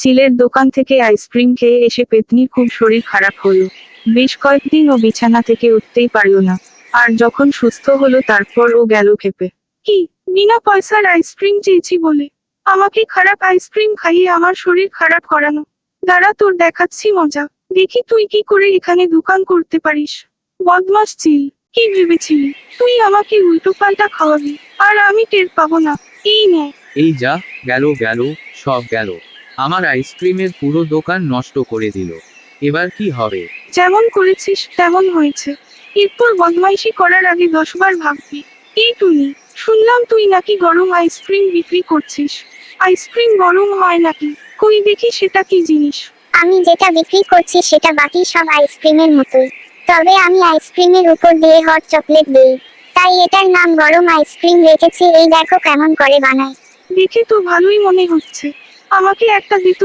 চিলের দোকান থেকে আইসক্রিম খেয়ে এসে পেতনির খুব শরীর খারাপ হলো। বেশ কয়েকদিন ও বিছানা থেকে উঠতেই পারল না। আর যখন সুস্থ হলো, তারপর ও গেল খেপে। কি? বিনা পয়সার আইসক্রিম চেয়েছি বলে? আমাকে খারাপ আইসক্রিম খাইয়ে আমার শরীর খারাপ করানো? দাঁড়া তোর দেখাচ্ছি মজা। দেখি তুই কি করে এখানে দোকান করতে পারিস? বদমাস চিল, কি ভেবেছিলি? তুই আমাকে উল্টো পাল্টা খাওয়াবি, আর আমি টের পাবো না। এই নে। এই যা, গেল গেল, সব গেল। আমার আইসক্রিমের পুরো দোকান নষ্ট করে দিল। এবার কি হবে? যেমন করেছিস তেমন হয়েছে। এরপর বদমাইশি করার আগে দশবার ভাববি এই টুনি শুনলাম তুই নাকি গরম আইসক্রিম বিক্রি করছিস। আইসক্রিম গরম হয় নাকি? কই দেখি সেটা কি জিনিস? আমি যেটা বিক্রি করছি সেটা বাকি সব আইসক্রিমের মতোই। তবে আমি আইসক্রিমের উপর দিয়ে হট চকলেট দিই। তাই এটার নাম গরম আইসক্রিম রেখেছি এই দেখো কেমন করে বানাই দেখে তো ভালোই মনে হচ্ছে। আমাকে একটা দিত